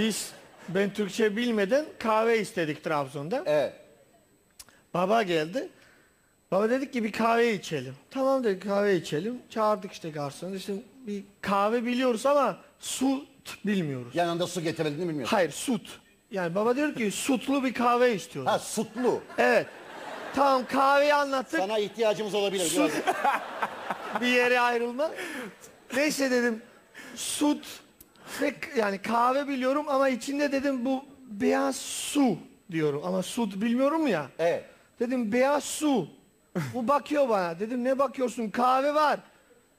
Biz ben Türkçe bilmeden kahve istedik Trabzon'da. Evet. Baba geldi. Baba dedik ki bir kahve içelim. Tamam dedik kahve içelim. Çağırdık işte garsonu. İşte bir kahve biliyoruz ama su bilmiyoruz. Yanında su getirmediğini bilmiyorsun. Hayır süt. Yani baba diyor ki sütlü bir kahve istiyoruz. Ha sutlu. Evet. Tamam kahveyi anlattık. Sana ihtiyacımız olabilir. Su- Biraz. bir yere ayrılma. Neyse dedim süt ve yani kahve biliyorum ama içinde dedim bu beyaz su diyorum ama süt bilmiyorum ya. Evet. Dedim beyaz su. Bu bakıyor bana. Dedim ne bakıyorsun? Kahve var.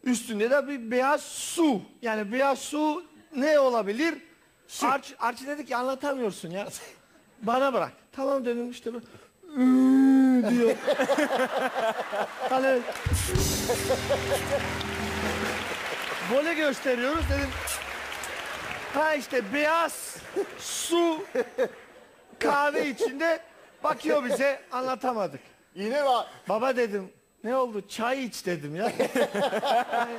Üstünde de bir beyaz su. Yani beyaz su ne olabilir? Arç, Arçı dedi ki anlatamıyorsun ya. Bana bırak. Tamam dedim işte bu. "Iıı" diyor. hani Böyle gösteriyoruz dedim. Ha işte beyaz su kahve içinde bakıyor bize anlatamadık. Yine var. Baba dedim ne oldu çay iç dedim ya. Yani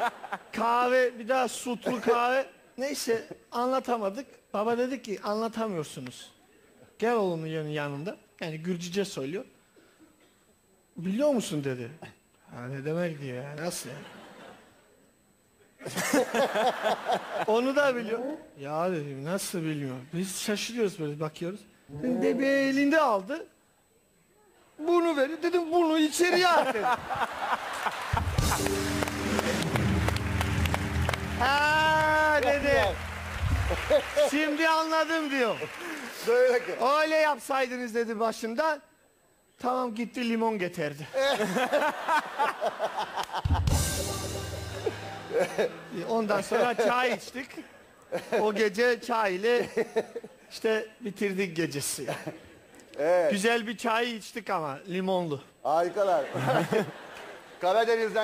kahve bir daha sütlü kahve. Neyse anlatamadık. Baba dedi ki anlatamıyorsunuz. Gel oğlumun yanı- yanında. Yani Gürcüce söylüyor. Biliyor musun dedi. Ha, ne demek diyor ya nasıl yani. Onu da biliyor. Ya dedim nasıl bilmiyor. Biz şaşırıyoruz böyle bakıyoruz. Dedim, Debe elinde aldı. Bunu verin dedim bunu içeriye at dedim. ha dedi. Şimdi anladım diyor. Böyle ki. Öyle yapsaydınız dedi başında. Tamam gitti limon getirdi. Ondan sonra çay içtik. O gece çay ile işte bitirdik gecesi. Güzel bir çay içtik ama limonlu. Harikalar. Karadeniz'den